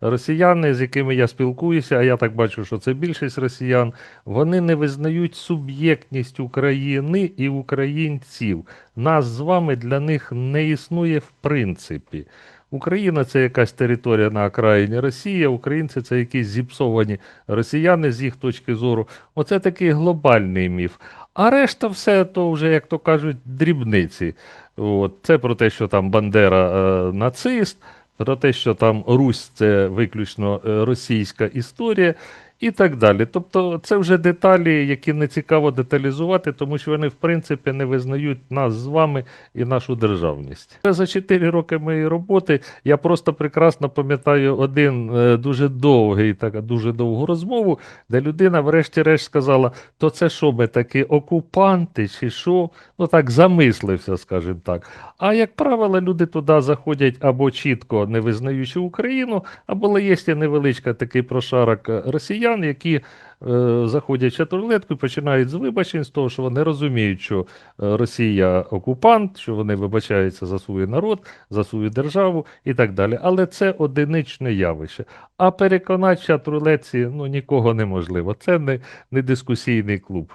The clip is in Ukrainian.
Росіяни, з якими я спілкуюся, а я так бачу, що це більшість росіян, вони не визнають суб'єктність України і українців. Нас з вами для них не існує в принципі. Україна це якась територія на окраїні Росії, українці це якісь зіпсовані росіяни з їх точки зору. Оце такий глобальний міф. А решта все то вже, як то кажуть, дрібниці. От, це про те, що там Бандера е, нацист, про те, що там Русь це виключно е, російська історія і так далі. Тобто це вже деталі, які не цікаво деталізувати, тому що вони в принципі не визнають нас з вами і нашу державність. За 4 роки моєї роботи я просто прекрасно пам'ятаю один е, дуже довгий, така дуже довгу розмову, де людина, врешті-решт, сказала: то це що ми такі окупанти, чи що? Ну так замислився, скажімо так. А як правило, люди туди заходять або чітко не визнаючи Україну, або є невеличка такий прошарок е, росіян, які е, заходять в чатурлетку і починають з вибачень, з того, що вони розуміють, що е, Росія окупант, що вони вибачаються за свій народ, за свою державу і так далі. Але це одиничне явище. А переконати в чат-рулетці ну, нікого неможливо. Це не, не дискусійний клуб.